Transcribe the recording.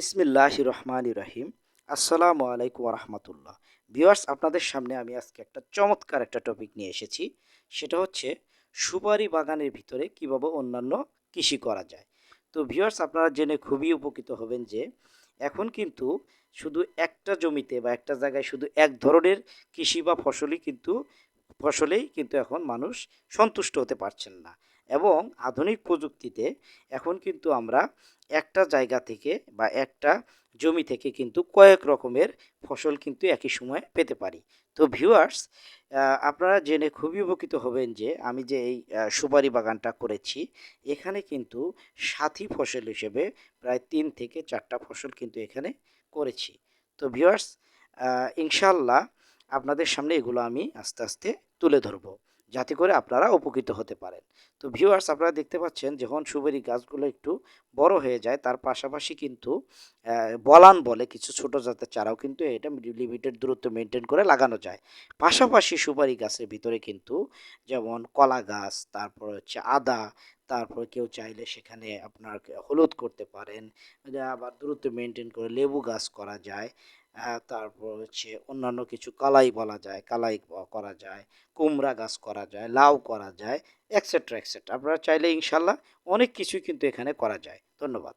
বিসমিল্লাহ রহমান রহিম। আসসালামু আলাইকুম রহমতুল্লাহ। ভিউয়ার্স, আপনাদের সামনে আমি আজকে একটা চমৎকার একটা টপিক নিয়ে এসেছি। সেটা হচ্ছে সুপারি বাগানের ভিতরে কীভাবে অন্যান্য কৃষি করা যায়। তো ভিউয়ার্স, আপনারা জেনে খুবই উপকৃত হবেন যে এখন কিন্তু শুধু একটা জমিতে বা একটা জায়গায় শুধু এক ধরনের কৃষি বা ফসলই কিন্তু ফসলেই কিন্তু এখন মানুষ সন্তুষ্ট হতে পারছেন না। এবং আধুনিক প্রযুক্তিতে এখন কিন্তু আমরা একটা জায়গা থেকে বা একটা জমি থেকে কিন্তু কয়েক রকমের ফসল কিন্তু একই সময়ে পেতে পারি। তো ভিউয়ার্স আপনারা জেনে খুবই উপকৃত হবেন যে আমি যে এই সুপারি বাগানটা করেছি, এখানে কিন্তু সাথী ফসল হিসেবে প্রায় তিন থেকে চারটা ফসল কিন্তু এখানে করেছি। তো ভিউয়ার্স ইনশাল্লাহ আপনাদের সামনে এগুলো আমি আস্তে আস্তে তুলে ধরবো, যাতে করে আপনারা উপকৃত হতে পারেন। তো ভিউয়ার্স আপনারা দেখতে পাচ্ছেন যখন সুবেরি গাছগুলো একটু বড় হয়ে যায়, তার পাশাপাশি কিন্তু বলান বলে কিছু ছোট জাতের চারাও কিন্তু এটা লিমিটেড দূরত্ব মেনটেন করে লাগানো যায়। পাশাপাশি সুপারি গাছের ভিতরে কিন্তু যেমন কলা গাছ, তারপর হচ্ছে আদা তারপর কেউ চাইলে সেখানে আপনার হলুদ করতে পারেন। আবার দূরত্ব মেনটেন করে লেবু গাছ করা যায়। তারপর হচ্ছে অন্যান্য কিছু কালাই বলা যায়, কালাই করা যায়, কুমড়া গাছ করা যায়, লাউ করা যায় এক্সেট্রা এক্সেট্রা আপনারা চাইলে ইনশাল্লাহ অনেক কিছুই কিন্তু এখানে করা যায়। ধন্যবাদ।